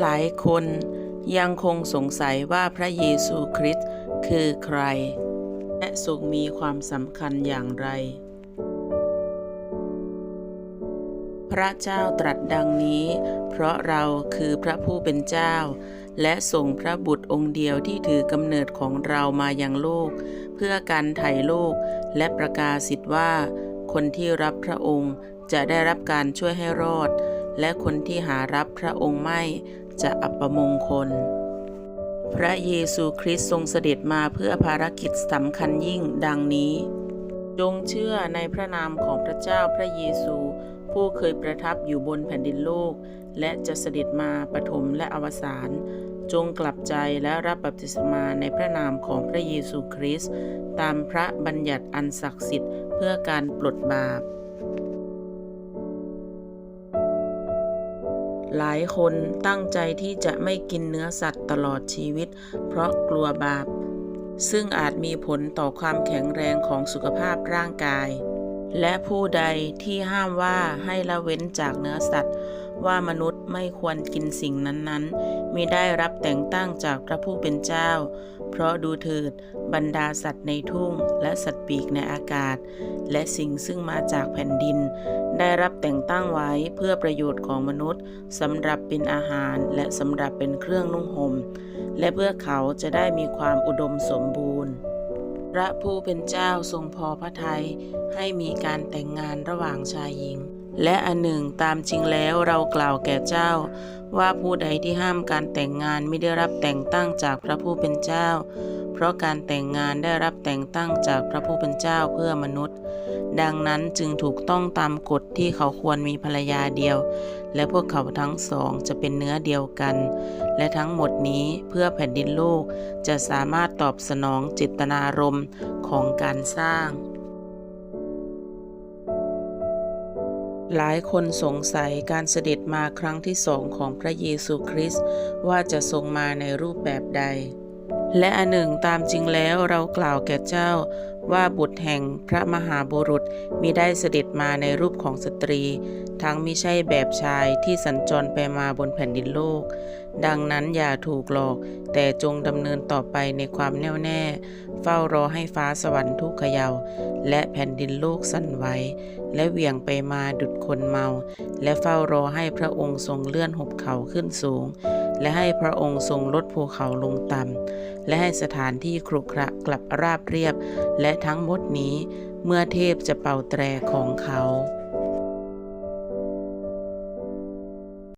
หลายคนยังคงสงสัยว่าพระเยซูคริสต์คือใคร และทรงมีความสำคัญอย่างไร พระเจ้าตรัสดังนี้ เพราะเราคือพระผู้เป็นเจ้า และส่งพระบุตรองค์เดียวที่ถือกำเนิดของเรามายังโลก เพื่อการไถ่โลกและประกาศสิทธิ์ว่า คนที่รับพระองค์จะได้รับการช่วยให้รอด และคนที่หารับพระองค์ไม่ จะอัปมงคล พระเยซูคริสต์ทรงเสด็จมาเพื่อภารกิจสำคัญยิ่งดังนี้ จงเชื่อในพระนามของพระเจ้าพระเยซู ผู้เคยประทับอยู่บนแผ่นดินโลก และจะเสด็จมาปฐมและอวสานจงกลับใจและรับบัพติศมาในพระนามของพระเยซูคริสต์ตามพระบัญญัติอันศักดิ์สิทธิ์เพื่อการปลดบาป หลายคนตั้งใจที่จะไม่กินเนื้อสัตว์ตลอดชีวิต เพราะกลัวบาป ซึ่งอาจมีผลต่อความแข็งแรงของสุขภาพร่างกาย และผู้ใดที่ห้ามว่าให้ละเว้นจากเนื้อสัตว์ ว่ามนุษย์ไม่ควรกินสิ่งนั้นๆมิได้รับแต่งตั้งจากพระผู้เป็นเจ้า เพราะดูเถิดบรรดาสัตว์ในทุ่ง และสัตว์ปีกในอากาศ และสิ่งซึ่งมาจากแผ่นดิน ได้รับแต่งตั้งไว้เพื่อประโยชน์ของมนุษย์สำหรับเป็นอาหารและสำหรับเป็นเครื่องนุ่งห่มและเพื่อเขาจะได้มีความอุดมสมบูรณ์ พระผู้เป็นเจ้าทรงพอพระทัยให้มีการแต่งงานระหว่างชายหญิง และอันหนึ่งตามจริงแล้วเรากล่าวแก่เจ้า ว่าผู้ใดที่ห้ามการแต่งงานไม่ได้รับแต่งตั้งจากพระผู้เป็นเจ้า เพราะการแต่งงานได้รับแต่งตั้งจากพระผู้เป็นเจ้าเพื่อมนุษย์ ดังนั้นจึงถูกต้องตามกฎที่เขาควรมีภรรยาเดียว และพวกเขาทั้งสองจะเป็นเนื้อเดียวกัน และทั้งหมดนี้เพื่อแผ่นดินโลกจะสามารถตอบสนองเจตนารมณ์ของการสร้างหลายคนสงสัยการเสด็จมาครั้งที่สองของพระเยซูคริสต์ว่าจะทรงมาในรูปแบบใด และอันหนึ่งตามจริงแล้วเรากล่าวแก่เจ้าว่าบุตรแห่งพระมหาบุรุษมิได้เสด็จมาในรูปของสตรี ทั้งมิใช่แบบชายที่สัญจรไปมาบนแผ่นดินโลก ดังนั้นอย่าถูกหลอก แต่จงดำเนินต่อไปในความแน่วแน่ เฝ้ารอให้ฟ้าสวรรค์ทุกขยา่าและแผ่นดินโลกสั่นไหวและเหวี่ยงไปมาดุดคนเมา และเฝ้ารอให้พระองค์ทรงเลื่อนหุบเขาขึ้นสูง และให้พระองค์ทรงลดภูเขาลงต่ำและให้สถานที่ครุขระกลับราบเรียบ และทั้งหมดนี้เมื่อเทพจะเป่าแตรของเขา